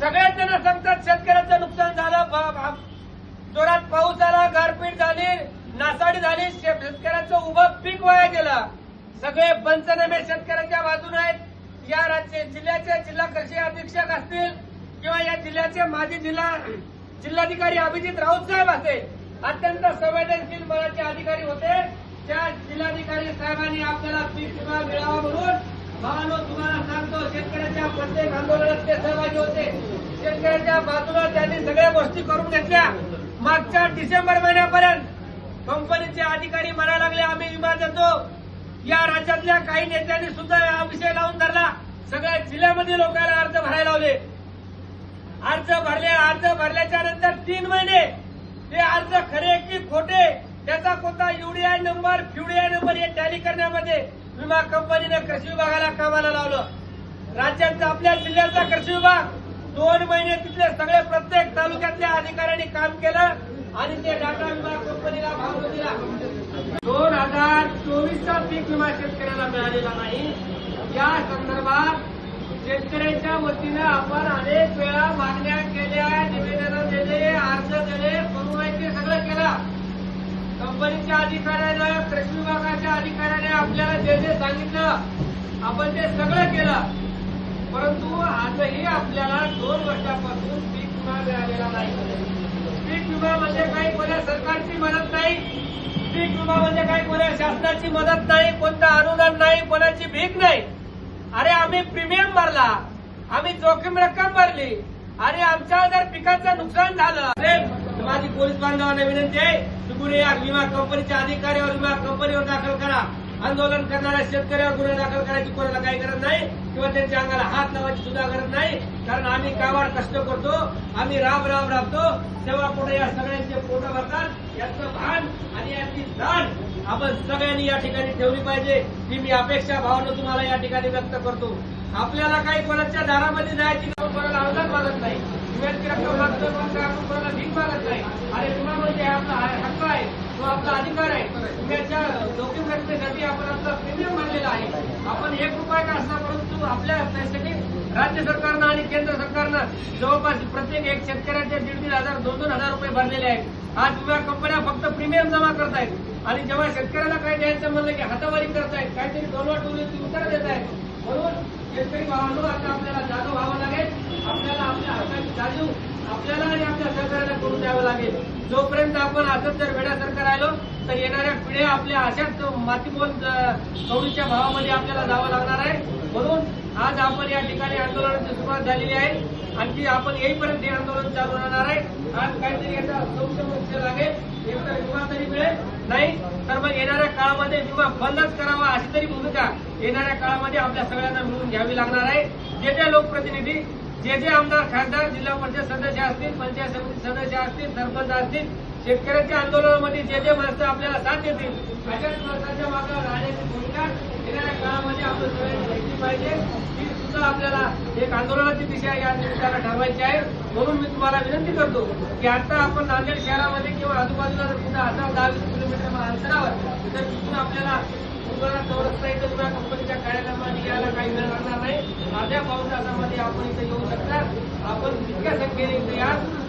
सगळ्याच जण सांगतात शेतकऱ्याचं नुकसान झालं जोरात पाऊस आला गारपीट झाली नासाडी झाली शे- शेतकऱ्याचं उभं पीक वाया गेलं. सगळे पंचनामे शेतकऱ्यांच्या बाजून आहेत. या राज्य जिल्ह्याचे जिल्हा कृषी अधीक्षक असतील किंवा या जिल्ह्याचे माजी जिल्हा जिल्हाधिकारी अभिजित राऊत साहेब असे अत्यंत संवेदनशील मनाचे अधिकारी होते. त्या जिल्हाधिकारी साहेबांनी आपल्याला पीक विमा मिळावा म्हणून भावानो तुम्हाला सांगतो शेतकऱ्याच्या प्रत्येक आंदोलनात ते सहभागी होते. शेतकऱ्याच्या बाजूला त्यांनी सगळ्या गोष्टी करून घेतल्या. मागच्या डिसेंबर महिन्यापर्यंत कंपनीचे अधिकारी म्हणायला लागले आम्ही विमा देतो. या राज्यातल्या काही नेत्यांनी सुद्धा हा विषय लावून धरला. सगळ्या जिल्ह्यामध्ये लोकांना अर्ज भरायला लावले. अर्ज भरले अर्ज भरल्याच्या नंतर तीन महिने ते अर्ज खरे की खोटे त्याचा कोणता युडीआय नंबर फ्युडीआय नंबर हे टॅली करण्यामध्ये विमा कंपनीने कृषी विभागाला कामाला लावलं. राज्याचा आपल्या जिल्ह्याचा कृषी विभाग दोन महिने तिथले सगळे प्रत्येक तालुक्यातल्या अधिकाऱ्यांनी काम केलं आणि ते डाटा विमा कंपनीला भाव दिला. दोन हजार चोवीसचा पीक विमा शेतकऱ्याला मिळालेला नाही. या संदर्भात शेतकऱ्यांच्या वतीनं आपण अनेक वेळा मागण्या केल्या निवेदनं दिले अर्ज दिले करून सगळं केलं. कंपनीच्या अधिकाऱ्यानं कृषी विभागाच्या अधिकाऱ्याने आपल्याला जे जे सांगितलं आपण ते सगळं केलं. परंतु आजही आपल्याला दोन वर्षापासून पीक विमा मिळालेला नाही. पीक विमा म्हणजे काही कोणत्या सरकारची मदत नाही. पीक विमा म्हणजे काही कोणत्या शासनाची मदत नाही कोणतं अनुदान नाही कोणाची भीक नाही. अरे आम्ही प्रीमियम भरला आम्ही जोखीम रक्कम भरली अरे आमच्या जर पिकाचं नुकसान झालं माझी पोलीस बांधवांना विनंती आहे तुम्ही या विमा कंपनीच्या अधिकाऱ्यावर विमा कंपनीवर दाखल करा. आंदोलन करणाऱ्या शेतकऱ्यावर गुन्हे दाखल करायची कोणाला काही गरज नाही किंवा त्यांच्या अंगाला हात लावायची सुद्धा गरज नाही. कारण आम्ही कावाड कष्ट करतो आम्ही राब राब राबतो. तेव्हा पुढे या सगळ्यांचे पोट भरतात. याचं भान आणि याची जाण आपण सगळ्यांनी या ठिकाणी ठेवली पाहिजे. ही मी अपेक्षा भावना तुम्हाला या ठिकाणी व्यक्त करतो. आपल्याला काही कोणाच्या दारामध्ये जायची कोणाला अनुदान मागत नाही. रक्कम मागतो पण आपण कोणाला भीक मागत नाही. अरे तुम्हाला म्हणजे आपला हक्क आहे तो आपला अधिकार आहे विम्याच्या जोखीम रक्कमेसाठी आपण आपला प्रीमियम भरलेला आहे आपण एक रुपया का असला परंतु आपल्या पैशासाठी राज्य सरकारनं आणि केंद्र सरकारनं जवळपास प्रत्येक एक शेतकऱ्याचे दीड दीड हजार दोन दोन हजार रुपये भरलेले आहेत. आज विमा कंपन्या फक्त प्रीमियम जमा करतायत. आणि जेव्हा शेतकऱ्याला काय द्यायचं म्हणलं की हातावारी करतायत काहीतरी दोन टोलीची उत्तर देत आहेत म्हणून शेतकरी भावांनो आता आपल्याला जाणू व्हावं लागेल आपल्याला आपल्या हक्काची जाणीव आपल्याला आणि आपल्या सरकारला करून द्यावं लागेल जोपर्यंत आपण असंच जर वेड्यासारखं राहिलो तर येणाऱ्या पिढ्या आपल्या अशाच मातीमोल कवडीच्या भावामध्ये आपल्याला जावं लागणार आहे. म्हणून आज आपण या ठिकाणी आंदोलनाची सुरुवात झालेली आहे. आणखी आपण येईपर्यंत हे आंदोलन चालू राहणार आहे. आज काहीतरी याचा संशय लागेल. एकतर विमा तरी मिळेल. नाही तर मग येणाऱ्या काळामध्ये विमा बंदच करावा अशी तरी भूमिका येणाऱ्या काळामध्ये आपल्या सगळ्यांना मिळून घ्यावी लागणार आहे. जे जे लोकप्रतिनिधी जे जे आमदार खासदार जिल्हा परिषद असतील पंचायत समिती सदस्य असतील सरपंच असतील शेतकऱ्यांच्या आंदोलनामध्ये जे जे माणसं आपल्याला साथ देतील अशाच माणसाच्या मागे राहण्याची भूमिका येणाऱ्या काळामध्ये आपण सगळ्यांनी घेतली पाहिजे. ही सुद्धा आपल्याला एक आंदोलनाची दिशा या निमित्तानं ठरवायची आहे. म्हणून मी तुम्हाला विनंती करतो की आता आपण नांदेड शहरामध्ये किंवा आजूबाजूला जर कुठं असाल दहा वीस किलोमीटर अंतरावर तर तिथून आपल्याला मुंबईला चौरस्ता इथं विमा कंपनीच्या कार्यक्रमाला यायला काही वेळ लागणार नाही अर्ध्या पाऊण आपण इथे येऊ शकता. आपण जितक्या संख्येने इथे या